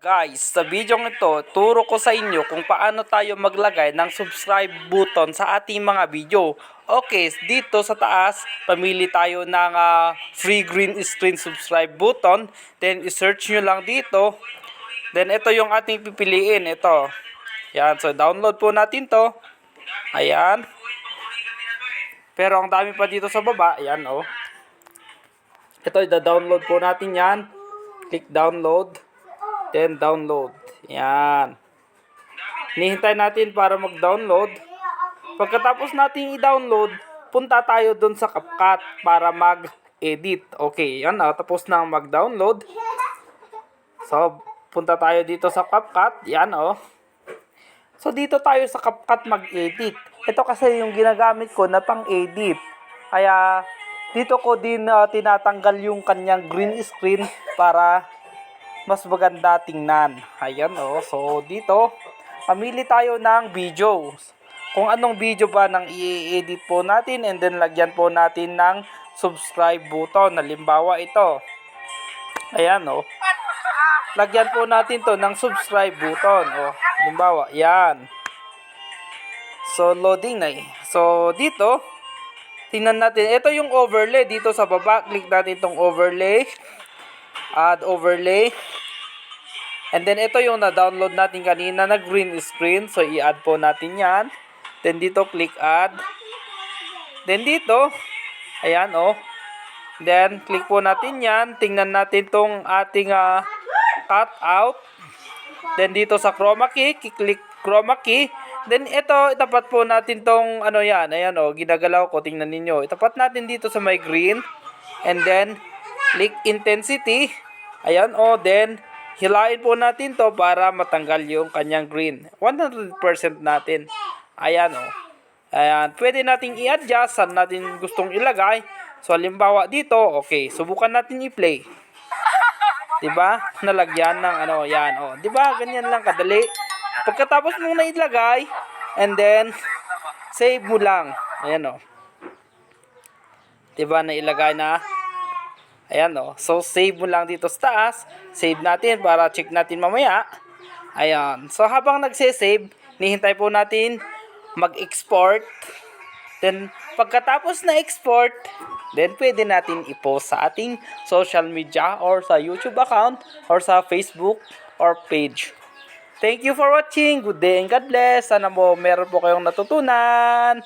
Guys, sa video ito, turo ko sa inyo kung paano tayo maglagay ng subscribe button sa ating mga video. Okay, dito sa taas, pamili tayo ng ah, free green screen subscribe button. Then, isearch nyo lang dito. Then, ito yung ating pipiliin. Ito. Yan, so download po natin to. Ayan. Pero ang dami pa dito sa baba. Ayan, oh. Ito, i-download po natin yan. Click download. Then download. Yan. Nihintay natin para mag-download. Pagkatapos natin i-download, punta tayo dun sa CapCut para mag-edit. Okay, yan na. Tapos na mag-download. So, punta tayo dito sa CapCut. Yan, oh. So, dito tayo sa CapCut mag-edit. Ito kasi yung ginagamit ko na pang-edit. Kaya, dito ko din ah, tinatanggal yung kanyang green screen para mas maganda tingnan. Ayan oh. So dito, pamili tayo ng video. Kung anong video ba nang i-edit po natin and then lagyan po natin ng subscribe button. Halimbawa ito. Ayan oh. Lagyan po natin to ng subscribe button. Oh, halimbawa, yan. So loading na eh. So dito, tingnan natin. Ito yung overlay dito sa baba. Click natin tong overlay add overlay. And then ito yung na-download natin kanina na green screen. So i-add po natin yan. Then dito click add. Then dito, ayan oh. Then click po natin yan. Tingnan natin tong ating uh, cut out. Then dito sa chroma key, click chroma key. Then ito, itapat po natin tong ano yan. Ayan oh, ginagalaw ko. Tingnan ninyo. Itapat natin dito sa may green. And then click intensity. Ayan, oh, then, hilain po natin to para matanggal yung kanyang green. 100% natin. Ayan, oh. Ayan, pwede nating i-adjust saan natin gustong ilagay. So, halimbawa dito, okay, subukan natin i-play. 'Di ba? Nalagyan ng ano, yan, oh. 'Di ba? Ganyan lang kadali. Pagkatapos mong nailagay, and then, save mo lang. Ayan, oh. 'Di ba? Nailagay na. Ayan o. So, save mo lang dito sa taas. Save natin para check natin mamaya. Ayan. So, habang nagse-save, nihintay po natin mag-export. Then, pagkatapos na export, then pwede natin i-post sa ating social media or sa YouTube account or sa Facebook or page. Thank you for watching. Good day and God bless. Sana mo meron po kayong natutunan.